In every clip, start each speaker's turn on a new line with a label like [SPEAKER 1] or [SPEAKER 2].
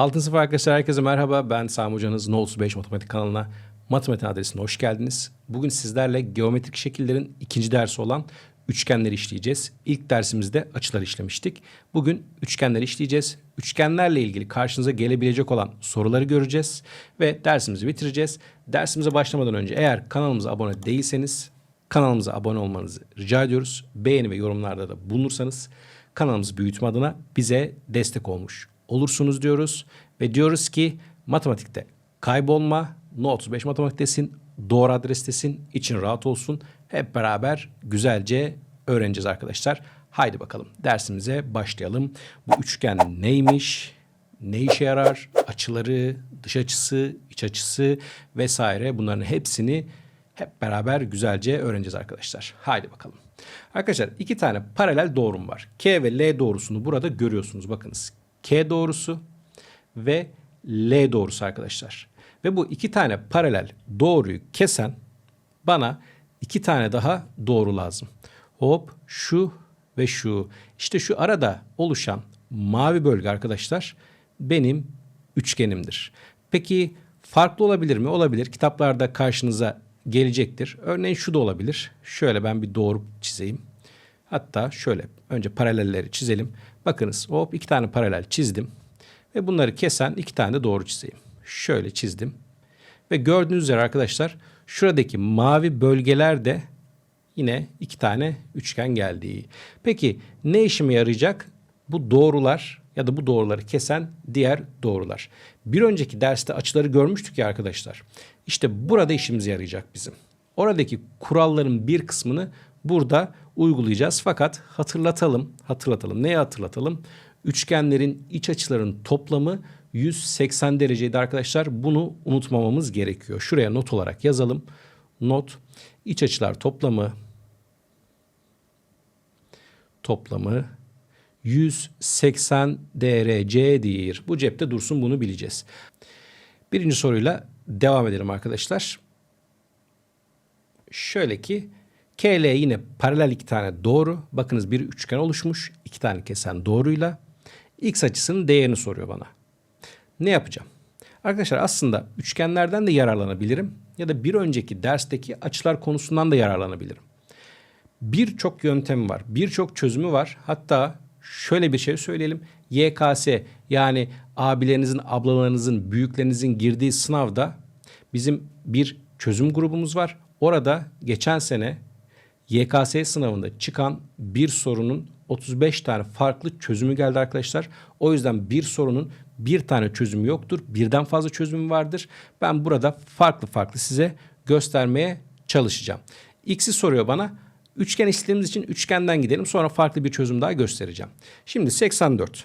[SPEAKER 1] Altın sınıf arkadaşlar herkese merhaba. Ben Sami Hocanız No 35 Matematik kanalına matematik adresine hoş geldiniz. Bugün sizlerle geometrik şekillerin ikinci dersi olan üçgenleri işleyeceğiz. İlk dersimizde açılar işlemiştik. Bugün üçgenleri işleyeceğiz. Üçgenlerle ilgili karşınıza gelebilecek olan soruları göreceğiz ve dersimizi bitireceğiz. Dersimize başlamadan önce eğer kanalımıza abone değilseniz kanalımıza abone olmanızı rica ediyoruz. Beğeni ve yorumlarda da bulunursanız kanalımızı büyütme adına bize destek olmuş olursunuz diyoruz. Ve diyoruz ki matematikte kaybolma, No 35 matematiktesin, doğru adrestesin, için rahat olsun. Hep beraber güzelce öğreneceğiz arkadaşlar. Haydi bakalım dersimize başlayalım. Bu üçgen neymiş? Ne işe yarar? Açıları, dış açısı, iç açısı vesaire bunların hepsini hep beraber güzelce öğreneceğiz arkadaşlar. Haydi bakalım. Arkadaşlar iki tane paralel doğrum var. K ve L doğrusunu burada görüyorsunuz. Bakınız. K doğrusu ve L doğrusu arkadaşlar. Ve bu iki tane paralel doğruyu kesen bana iki tane daha doğru lazım. Hop şu ve şu. İşte şu arada oluşan mavi bölge arkadaşlar benim üçgenimdir. Peki farklı olabilir mi? Olabilir. Kitaplarda karşınıza gelecektir. Örneğin şu da olabilir. Şöyle ben bir doğru çizeyim. Hatta şöyle önce paralelleri çizelim. Bakınız hop iki tane paralel çizdim. Ve bunları kesen iki tane de doğru çizeyim. Şöyle çizdim. Ve gördüğünüz üzere arkadaşlar şuradaki mavi bölgelerde yine iki tane üçgen geldi. Peki ne işime yarayacak? Bu doğrular ya da bu doğruları kesen diğer doğrular. Bir önceki derste açıları görmüştük ya arkadaşlar. İşte burada işimize yarayacak bizim. Oradaki kuralların bir kısmını burada uygulayacağız. Fakat hatırlatalım, hatırlatalım. Neyi hatırlatalım? Üçgenlerin iç açılarının toplamı 180 dereceydi arkadaşlar. Bunu unutmamamız gerekiyor. Şuraya not olarak yazalım. Not iç açılar toplamı toplamı 180 derecedir. Bu cepte dursun bunu bileceğiz. Birinci soruyla devam edelim arkadaşlar. Şöyle ki KL yine paralel iki tane doğru. Bakınız bir üçgen oluşmuş. iki tane kesen doğruyla. X açısının değerini soruyor bana. Ne yapacağım? Arkadaşlar aslında üçgenlerden de yararlanabilirim. Ya da bir önceki dersteki açılar konusundan da yararlanabilirim. Birçok yöntemi var. Birçok çözümü var. Hatta şöyle bir şey söyleyelim. YKS yani abilerinizin, ablalarınızın, büyüklerinizin girdiği sınavda bizim bir çözüm grubumuz var. Orada geçen sene YKS sınavında çıkan bir sorunun 35 tane farklı çözümü geldi arkadaşlar. O yüzden bir sorunun bir tane çözümü yoktur. Birden fazla çözümü vardır. Ben burada farklı farklı size göstermeye çalışacağım. X'i soruyor bana. Üçgen istediğimiz için üçgenden gidelim. Sonra farklı bir çözüm daha göstereceğim. Şimdi 84.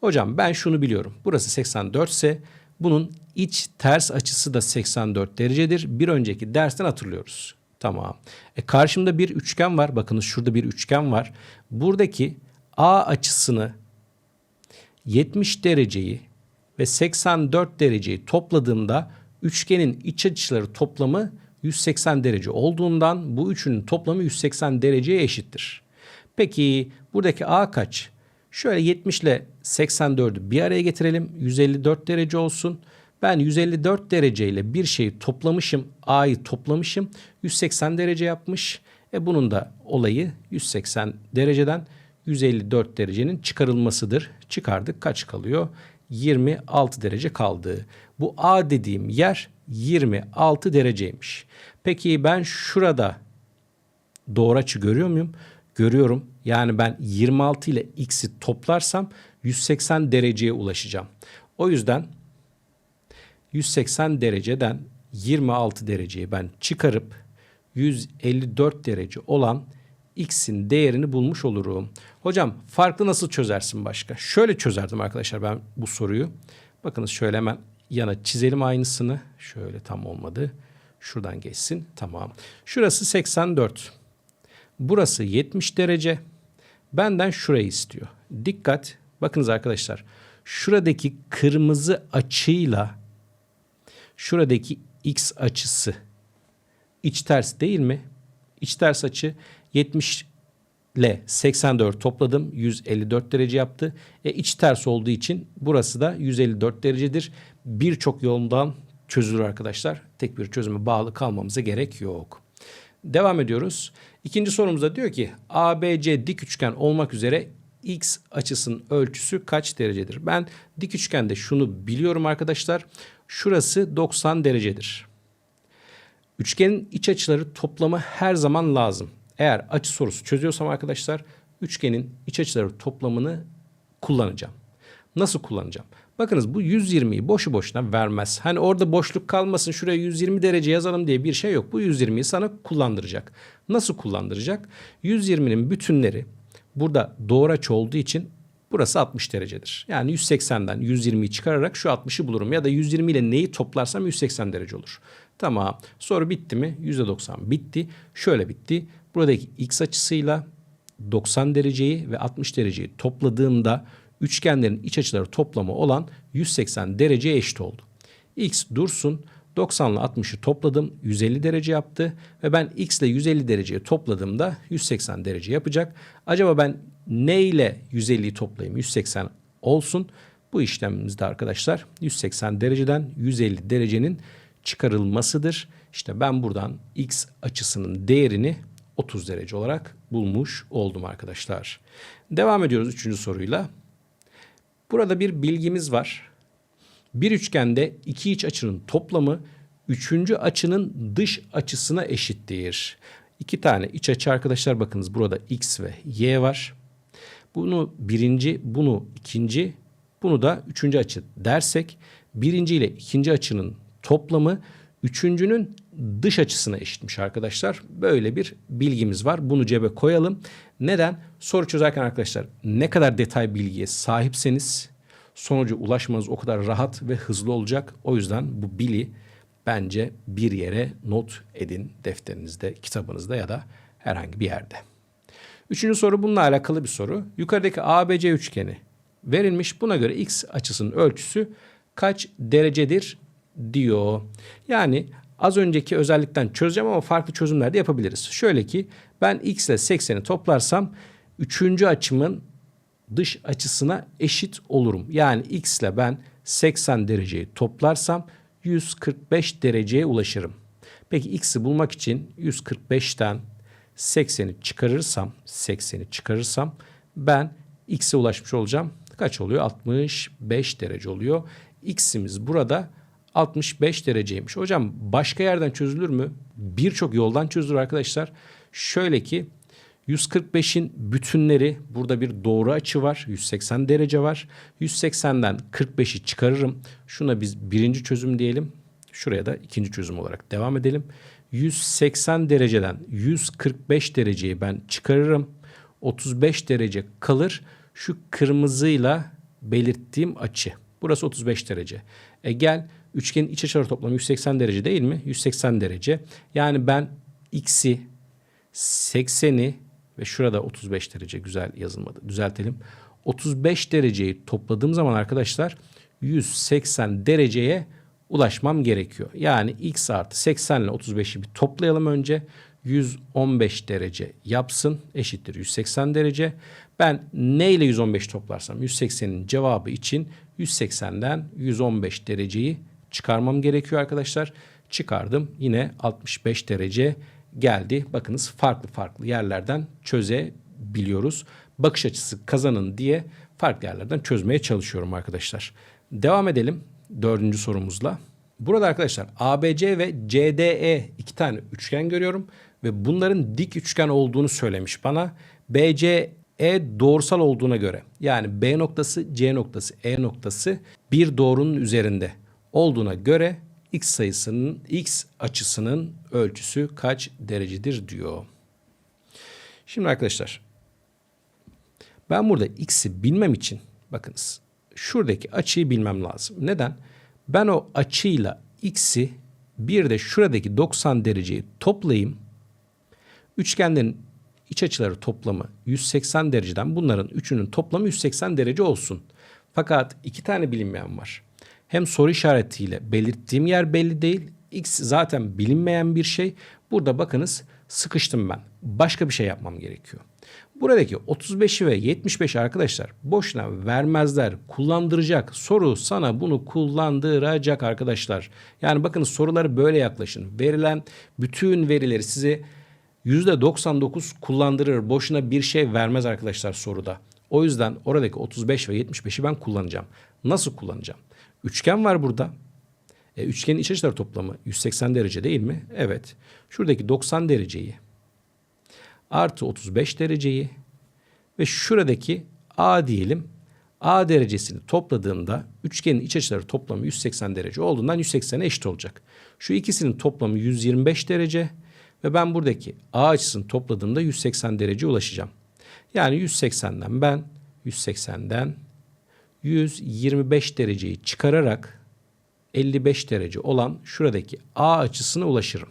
[SPEAKER 1] Hocam ben şunu biliyorum. Burası 84 ise bunun iç ters açısı da 84 derecedir. Bir önceki dersten hatırlıyoruz. Tamam. E karşımda bir üçgen var. Bakınız şurada bir üçgen var. Buradaki A açısını 70 dereceyi ve 84 dereceyi topladığımda üçgenin iç açıları toplamı 180 derece olduğundan bu üçünün toplamı 180 dereceye eşittir. Peki buradaki A kaç? Şöyle 70 ile 84'ü bir araya getirelim. 154 derece olsun. Ben 154 dereceyle bir şeyi toplamışım. A'yı toplamışım. 180 derece yapmış. E bunun da olayı 180 dereceden 154 derecenin çıkarılmasıdır. Çıkardık kaç kalıyor? 26 derece kaldı. Bu A dediğim yer 26 dereceymiş. Peki ben şurada doğru açı görüyor muyum? Görüyorum. Yani ben 26 ile x'i toplarsam 180 dereceye ulaşacağım. O yüzden 180 dereceden 26 dereceyi ben çıkarıp 154 derece olan x'in değerini bulmuş olurum. Hocam farklı nasıl çözersin başka? Şöyle çözerdim arkadaşlar ben bu soruyu. Bakınız şöyle hemen yana çizelim aynısını. Şöyle tam olmadı. Şuradan geçsin. Tamam. Şurası 84. Burası 70 derece. Benden şurayı istiyor. Dikkat. Bakınız arkadaşlar. Şuradaki kırmızı açıyla şuradaki x açısı iç ters değil mi? İç ters açı 70 ile 84 topladım. 154 derece yaptı. E iç ters olduğu için burası da 154 derecedir. Birçok yoldan çözülür arkadaşlar. Tek bir çözüme bağlı kalmamıza gerek yok. Devam ediyoruz. İkinci sorumuzda diyor ki ABC dik üçgen olmak üzere x açısının ölçüsü kaç derecedir? Ben dik üçgende şunu biliyorum arkadaşlar. Şurası 90 derecedir. Üçgenin iç açıları toplamı her zaman lazım. Eğer açı sorusu çözüyorsam arkadaşlar üçgenin iç açıları toplamını kullanacağım. Nasıl kullanacağım? Bakınız bu 120'yi boşu boşuna vermez. Hani orada boşluk kalmasın şuraya 120 derece yazalım diye bir şey yok. Bu 120'yi sana kullandıracak. Nasıl kullandıracak? 120'nin bütünleri burada doğru açı olduğu için burası 60 derecedir. Yani 180'den 120'yi çıkararak şu 60'ı bulurum. Ya da 120 ile neyi toplarsam 180 derece olur. Tamam. Soru bitti mi? %90 bitti. Şöyle bitti. Buradaki x açısıyla 90 dereceyi ve 60 dereceyi topladığımda üçgenlerin iç açıları toplamı olan 180 dereceye eşit oldu. X dursun 90 ile 60'ı topladım 150 derece yaptı ve ben x ile 150 dereceyi topladığımda 180 derece yapacak. Acaba ben ne ile 150'yi toplayayım 180 olsun. Bu işlemimizde arkadaşlar 180 dereceden 150 derecenin çıkarılmasıdır. İşte ben buradan x açısının değerini 30 derece olarak bulmuş oldum arkadaşlar. Devam ediyoruz üçüncü soruyla. Burada bir bilgimiz var. Bir üçgende iki iç açının toplamı üçüncü açının dış açısına eşittir. İki tane iç açı arkadaşlar bakınız burada x ve y var. Bunu birinci, bunu ikinci, bunu da üçüncü açı dersek birinci ile ikinci açının toplamı üçüncünün dış açısına eşitmiş arkadaşlar. Böyle bir bilgimiz var. Bunu cebe koyalım. Neden? Soru çözerken arkadaşlar ne kadar detay bilgiye sahipseniz sonuca ulaşmanız o kadar rahat ve hızlı olacak. O yüzden bu bili bence bir yere not edin defterinizde, kitabınızda ya da herhangi bir yerde. Üçüncü soru bununla alakalı bir soru. Yukarıdaki ABC üçgeni verilmiş. Buna göre x açısının ölçüsü kaç derecedir diyor. Yani az önceki özellikten çözeceğim ama farklı çözümler de yapabiliriz. Şöyle ki ben x ile 80'i toplarsam üçüncü açımın dış açısına eşit olurum. Yani x ile ben 80 dereceyi toplarsam 145 dereceye ulaşırım. Peki x'i bulmak için 145'ten 80'i çıkarırsam 80'i çıkarırsam ben x'e ulaşmış olacağım. Kaç oluyor? 65 derece oluyor. X'imiz burada 65 dereceymiş. Hocam başka yerden çözülür mü? Birçok yoldan çözülür arkadaşlar. Şöyle ki 145'in bütünleri burada bir doğru açı var. 180 derece var. 180'den 45'i çıkarırım. Şuna biz birinci çözüm diyelim. Şuraya da ikinci çözüm olarak devam edelim. 180 dereceden 145 dereceyi ben çıkarırım. 35 derece kalır. Şu kırmızıyla belirttiğim açı. Burası 35 derece. E gel üçgenin iç açıları toplamı 180 derece değil mi? 180 derece. Yani ben x'i 80'i ve şurada 35 derece güzel yazılmadı. Düzeltelim. 35 dereceyi topladığım zaman arkadaşlar 180 dereceye ulaşmam gerekiyor. Yani x artı 80 ile 35'i bir toplayalım önce. 115 derece yapsın eşittir 180 derece. Ben ne ile 115 toplarsam 180'in cevabı için 180'den 115 dereceyi çıkarmam gerekiyor arkadaşlar. Çıkardım yine 65 derece geldi. Bakınız farklı farklı yerlerden çözebiliyoruz. Bakış açısı kazanın diye farklı yerlerden çözmeye çalışıyorum arkadaşlar. Devam edelim dördüncü sorumuzla. Burada arkadaşlar ABC ve CDE iki tane üçgen görüyorum ve bunların dik üçgen olduğunu söylemiş bana. BCE doğrusal olduğuna göre yani B noktası, C noktası, E noktası bir doğrunun üzerinde olduğuna göre x sayısının x açısının ölçüsü kaç derecedir diyor. Şimdi arkadaşlar ben burada x'i bilmem için bakınız şuradaki açıyı bilmem lazım. Neden? Ben o açıyla x'i bir de şuradaki 90 dereceyi toplayayım. Üçgenlerin iç açıları toplamı 180 dereceden bunların üçünün toplamı 180 derece olsun. Fakat iki tane bilinmeyen var. Hem soru işaretiyle belirttiğim yer belli değil. X zaten bilinmeyen bir şey. Burada bakınız sıkıştım ben. Başka bir şey yapmam gerekiyor. Buradaki 35'i ve 75'i arkadaşlar boşuna vermezler. Kullandıracak. Soru sana bunu kullandıracak arkadaşlar. Yani bakın soruları böyle yaklaşın. Verilen bütün verileri size %99 kullandırır. Boşuna bir şey vermez arkadaşlar soruda. O yüzden oradaki 35 ve 75'i ben kullanacağım. Nasıl kullanacağım? Üçgen var burada. E, üçgenin iç açıları toplamı 180 derece değil mi? Evet. Şuradaki 90 dereceyi artı 35 dereceyi ve şuradaki A diyelim. A derecesini topladığımda üçgenin iç açıları toplamı 180 derece olduğundan 180'e eşit olacak. Şu ikisinin toplamı 125 derece ve ben buradaki A açısını topladığımda 180 derece ulaşacağım. Yani 180'den ben 180'den 125 dereceyi çıkararak 55 derece olan şuradaki A açısına ulaşırım.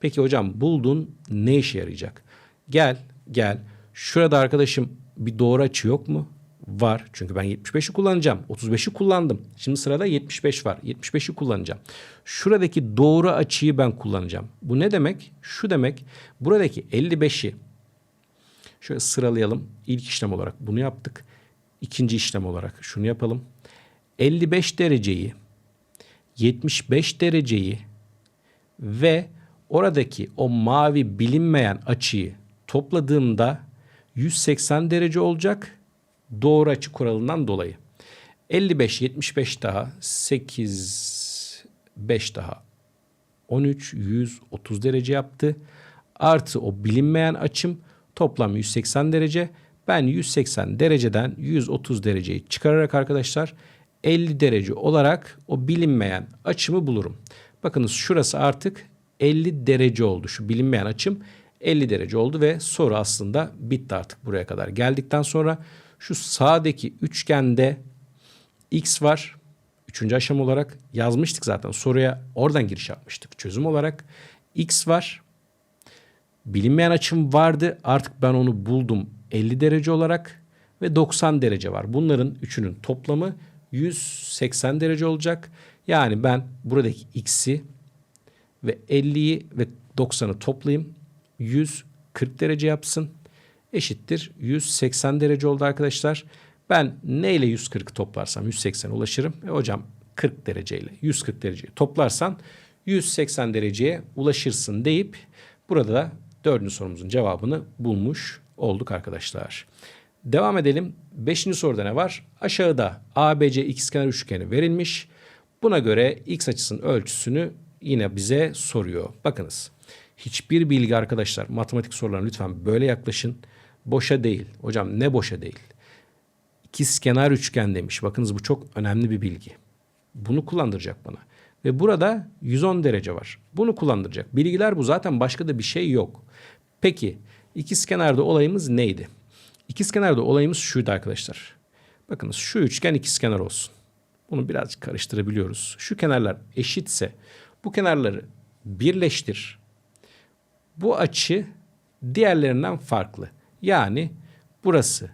[SPEAKER 1] Peki hocam buldun ne işe yarayacak? Gel gel şurada arkadaşım bir doğru açı yok mu? Var çünkü ben 75'i kullanacağım. 35'i kullandım. Şimdi sırada 75 var. 75'i kullanacağım. Şuradaki doğru açıyı ben kullanacağım. Bu ne demek? Şu demek buradaki 55'i şöyle sıralayalım. İlk işlem olarak bunu yaptık. İkinci işlem olarak şunu yapalım. 55 dereceyi 75 dereceyi ve oradaki o mavi bilinmeyen açıyı topladığımda 180 derece olacak doğru açı kuralından dolayı. 55 75 daha 8 5 daha 13 130 derece yaptı. Artı o bilinmeyen açım toplam 180 derece. Ben 180 dereceden 130 dereceyi çıkararak arkadaşlar 50 derece olarak o bilinmeyen açımı bulurum. Bakınız şurası artık 50 derece oldu. Şu bilinmeyen açım 50 derece oldu ve soru aslında bitti artık buraya kadar. Geldikten sonra şu sağdaki üçgende x var. Üçüncü aşama olarak yazmıştık zaten. Soruya oradan giriş yapmıştık. Çözüm olarak x var. Bilinmeyen açım vardı. Artık ben onu buldum 50 derece olarak ve 90 derece var. Bunların üçünün toplamı 180 derece olacak. Yani ben buradaki x'i ve 50'yi ve 90'ı toplayayım. 140 derece yapsın. Eşittir 180 derece oldu arkadaşlar. Ben ne ile 140'ı toplarsam 180'e ulaşırım. E hocam 40 dereceyle 140 dereceyi toplarsan 180 dereceye ulaşırsın deyip burada da dördüncü sorumuzun cevabını bulmuş olduk arkadaşlar. Devam edelim. Beşinci soruda ne var? Aşağıda ABC ikizkenar üçgeni verilmiş. Buna göre x açısının ölçüsünü yine bize soruyor. Bakınız. Hiçbir bilgi arkadaşlar matematik sorularına lütfen böyle yaklaşın. Boşa değil. Hocam ne boşa değil? İkizkenar üçgen demiş. Bakınız bu çok önemli bir bilgi. Bunu kullandıracak bana. Ve burada 110 derece var. Bunu kullandıracak. Bilgiler bu zaten başka da bir şey yok. Peki ikizkenarda olayımız neydi? İkizkenarda olayımız şuydu arkadaşlar. Bakınız şu üçgen ikizkenar olsun. Bunu birazcık karıştırabiliyoruz. Şu kenarlar eşitse bu kenarları birleştir. Bu açı diğerlerinden farklı. Yani burası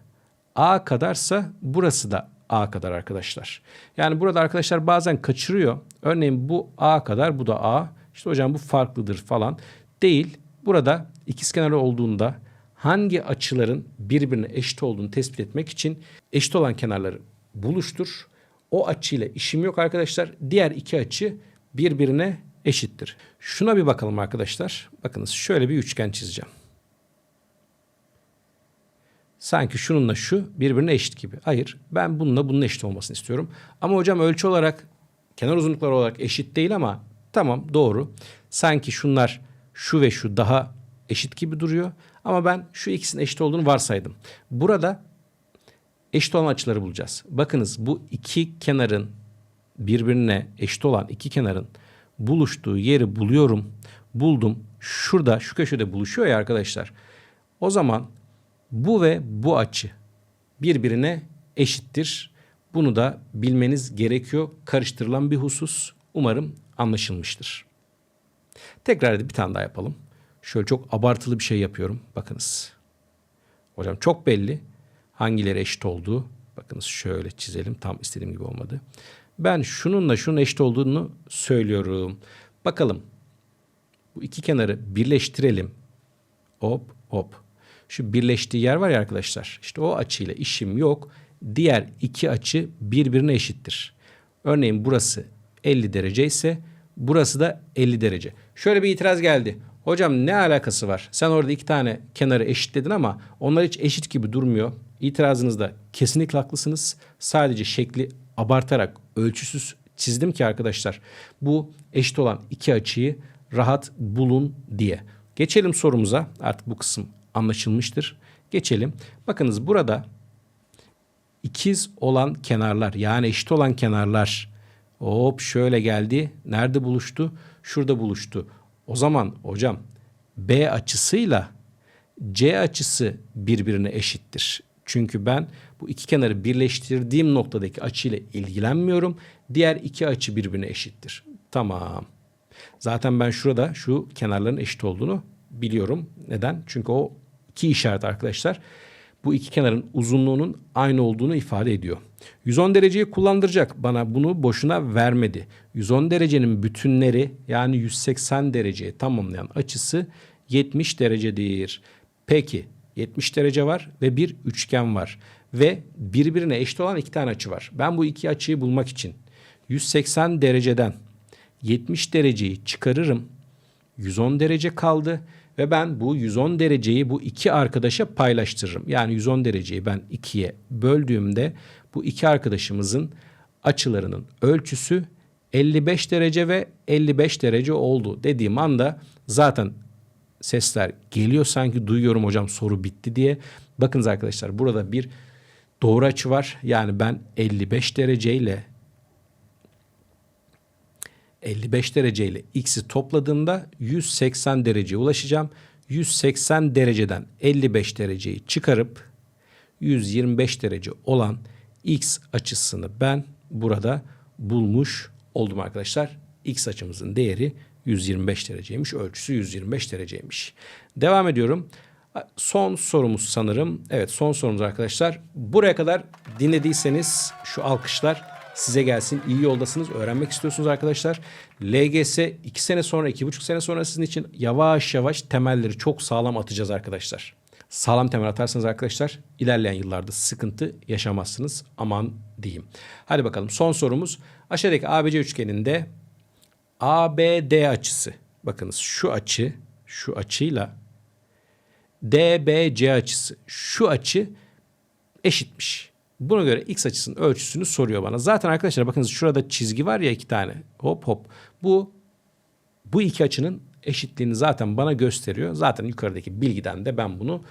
[SPEAKER 1] A kadarsa burası da A kadar arkadaşlar. Yani burada arkadaşlar bazen kaçırıyor. Örneğin bu A kadar bu da A. İşte hocam bu farklıdır falan. Değil. Burada ikizkenar olduğunda hangi açıların birbirine eşit olduğunu tespit etmek için eşit olan kenarları buluştur. O açıyla işim yok arkadaşlar. Diğer iki açı birbirine eşittir. Şuna bir bakalım arkadaşlar. Bakınız şöyle bir üçgen çizeceğim. Sanki şununla şu birbirine eşit gibi. Hayır ben bununla bunun eşit olmasını istiyorum. Ama hocam ölçü olarak kenar uzunlukları olarak eşit değil ama tamam doğru. Sanki şunlar şu ve şu daha eşit gibi duruyor. Ama ben şu ikisinin eşit olduğunu varsaydım. Burada eşit olan açıları bulacağız. Bakınız bu iki kenarın birbirine eşit olan iki kenarın buluştuğu yeri buluyorum. Buldum. Şurada şu köşede buluşuyor ya arkadaşlar. O zaman bu ve bu açı birbirine eşittir. Bunu da bilmeniz gerekiyor. Karıştırılan bir husus. Umarım anlaşılmıştır. Tekrar bir tane daha yapalım. Şöyle çok abartılı bir şey yapıyorum. Bakınız. Hocam çok belli hangileri eşit olduğu. Bakınız şöyle çizelim. Tam istediğim gibi olmadı. Ben şununla şunun eşit olduğunu söylüyorum. Bakalım. Bu iki kenarı birleştirelim. Hop hop. Şu birleştiği yer var ya arkadaşlar. İşte o açıyla işim yok. Diğer iki açı birbirine eşittir. Örneğin burası 50 derece ise burası da 50 derece. Şöyle bir itiraz geldi. Hocam ne alakası var? Sen orada iki tane kenarı eşitledin ama onlar hiç eşit gibi durmuyor. İtirazınızda kesinlikle haklısınız. Sadece şekli abartarak ölçüsüz çizdim ki arkadaşlar bu eşit olan iki açıyı rahat bulun diye. Geçelim sorumuza. Artık bu kısım anlaşılmıştır. Geçelim. Bakınız burada ikiz olan kenarlar yani eşit olan kenarlar hop şöyle geldi. Nerede buluştu? Şurada buluştu. O zaman hocam B açısıyla C açısı birbirine eşittir. Çünkü ben bu iki kenarı birleştirdiğim noktadaki açıyla ilgilenmiyorum. Diğer iki açı birbirine eşittir. Tamam. Zaten ben şurada şu kenarların eşit olduğunu biliyorum. Neden? Çünkü o iki işaret arkadaşlar bu iki kenarın uzunluğunun aynı olduğunu ifade ediyor. 110 dereceyi kullandıracak bana bunu boşuna vermedi. 110 derecenin bütünleri yani 180 dereceye tamamlayan açısı 70 derecedir. Peki 70 derece var ve bir üçgen var ve birbirine eşit olan iki tane açı var. Ben bu iki açıyı bulmak için 180 dereceden 70 dereceyi çıkarırım. 110 derece kaldı ve ben bu 110 dereceyi bu iki arkadaşa paylaştırırım. Yani 110 dereceyi ben ikiye böldüğümde bu iki arkadaşımızın açılarının ölçüsü 55 derece ve 55 derece oldu dediğim anda zaten sesler geliyor sanki duyuyorum hocam soru bitti diye. Bakınız arkadaşlar burada bir doğru açı var. Yani ben 55 dereceyle 55 dereceyle x'i topladığımda 180 dereceye ulaşacağım. 180 dereceden 55 dereceyi çıkarıp 125 derece olan x açısını ben burada bulmuş oldum arkadaşlar. X açımızın değeri 125 dereceymiş. Ölçüsü 125 dereceymiş. Devam ediyorum. Son sorumuz sanırım. Evet son sorumuz arkadaşlar. Buraya kadar dinlediyseniz şu alkışlar size gelsin. İyi yoldasınız. Öğrenmek istiyorsunuz arkadaşlar. LGS 2 sene sonra, 2,5 sene sonra sizin için yavaş yavaş temelleri çok sağlam atacağız arkadaşlar. Sağlam temel atarsanız arkadaşlar ilerleyen yıllarda sıkıntı yaşamazsınız. Aman diyeyim. Hadi bakalım son sorumuz. Aşağıdaki ABC üçgeninde ABD açısı. Bakınız şu açı, şu açıyla DBC açısı, şu açı eşitmiş. Buna göre x açısının ölçüsünü soruyor bana. Zaten arkadaşlar bakınız şurada çizgi var ya iki tane. Hop hop. Bu bu iki açının eşitliğini zaten bana gösteriyor. Zaten yukarıdaki bilgiden de ben bunu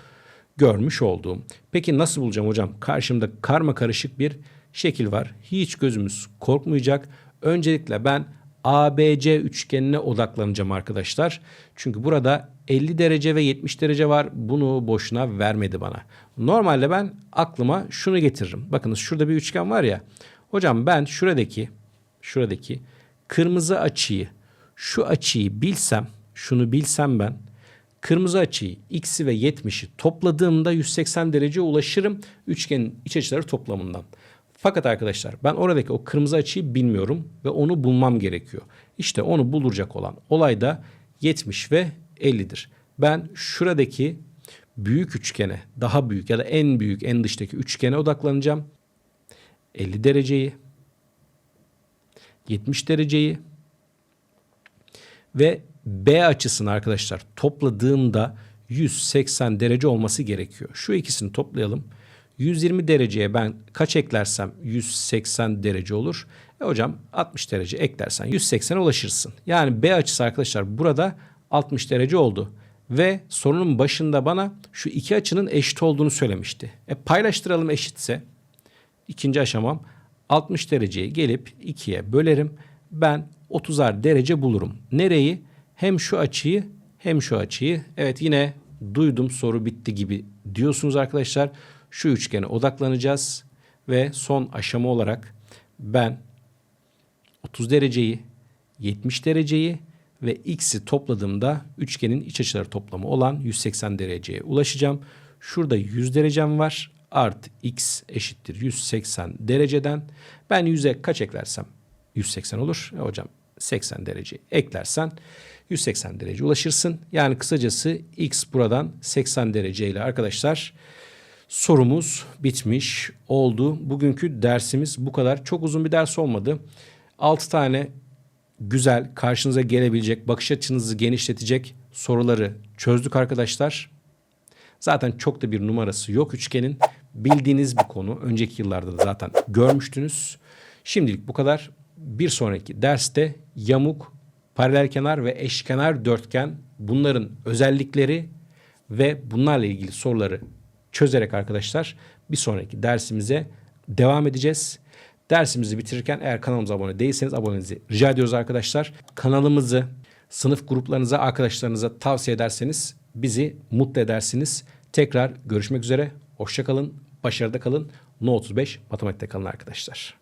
[SPEAKER 1] görmüş olduğum. Peki nasıl bulacağım hocam? Karşımda karma karışık bir şekil var. Hiç gözümüz korkmayacak. Öncelikle ben ABC üçgenine odaklanacağım arkadaşlar. Çünkü burada 50 derece ve 70 derece var. Bunu boşuna vermedi bana. Normalde ben aklıma şunu getiririm. Bakınız şurada bir üçgen var ya. Hocam ben şuradaki şuradaki kırmızı açıyı şu açıyı bilsem şunu bilsem ben kırmızı açıyı x'i ve 70'i topladığımda 180 derece ulaşırım üçgenin iç açıları toplamından. Fakat arkadaşlar ben oradaki o kırmızı açıyı bilmiyorum ve onu bulmam gerekiyor. İşte onu bulacak olan olay da 70 ve 50'dir. Ben şuradaki büyük üçgene, daha büyük ya da en büyük en dıştaki üçgene odaklanacağım. 50 dereceyi, 70 dereceyi ve B açısını arkadaşlar topladığımda 180 derece olması gerekiyor. Şu ikisini toplayalım. 120 dereceye ben kaç eklersem 180 derece olur. E hocam 60 derece eklersen 180'e ulaşırsın. Yani B açısı arkadaşlar burada 60 derece oldu. Ve sorunun başında bana şu iki açının eşit olduğunu söylemişti. E paylaştıralım eşitse ikinci aşamam 60 dereceyi gelip 2'ye bölerim. Ben 30'ar derece bulurum. Nereyi? Hem şu açıyı hem şu açıyı. Evet yine duydum soru bitti gibi diyorsunuz arkadaşlar şu üçgene odaklanacağız ve son aşama olarak ben 30 dereceyi, 70 dereceyi ve x'i topladığımda üçgenin iç açıları toplamı olan 180 dereceye ulaşacağım. Şurada 100 derecem var. Artı x eşittir 180 dereceden. Ben 100'e kaç eklersem 180 olur. E hocam 80 derece eklersen 180 derece ulaşırsın. Yani kısacası x buradan 80 derece ile arkadaşlar sorumuz bitmiş oldu. Bugünkü dersimiz bu kadar. Çok uzun bir ders olmadı. 6 tane güzel karşınıza gelebilecek, bakış açınızı genişletecek soruları çözdük arkadaşlar. Zaten çok da bir numarası yok üçgenin. Bildiğiniz bir konu. Önceki yıllarda da zaten görmüştünüz. Şimdilik bu kadar. Bir sonraki derste yamuk, paralel kenar ve eşkenar dörtgen bunların özellikleri ve bunlarla ilgili soruları çözerek arkadaşlar bir sonraki dersimize devam edeceğiz. Dersimizi bitirirken eğer kanalımıza abone değilseniz abonenizi rica ediyoruz arkadaşlar. Kanalımızı sınıf gruplarınıza, arkadaşlarınıza tavsiye ederseniz bizi mutlu edersiniz. Tekrar görüşmek üzere. Hoşçakalın, başarıda kalın. No 35 matematikte kalın arkadaşlar.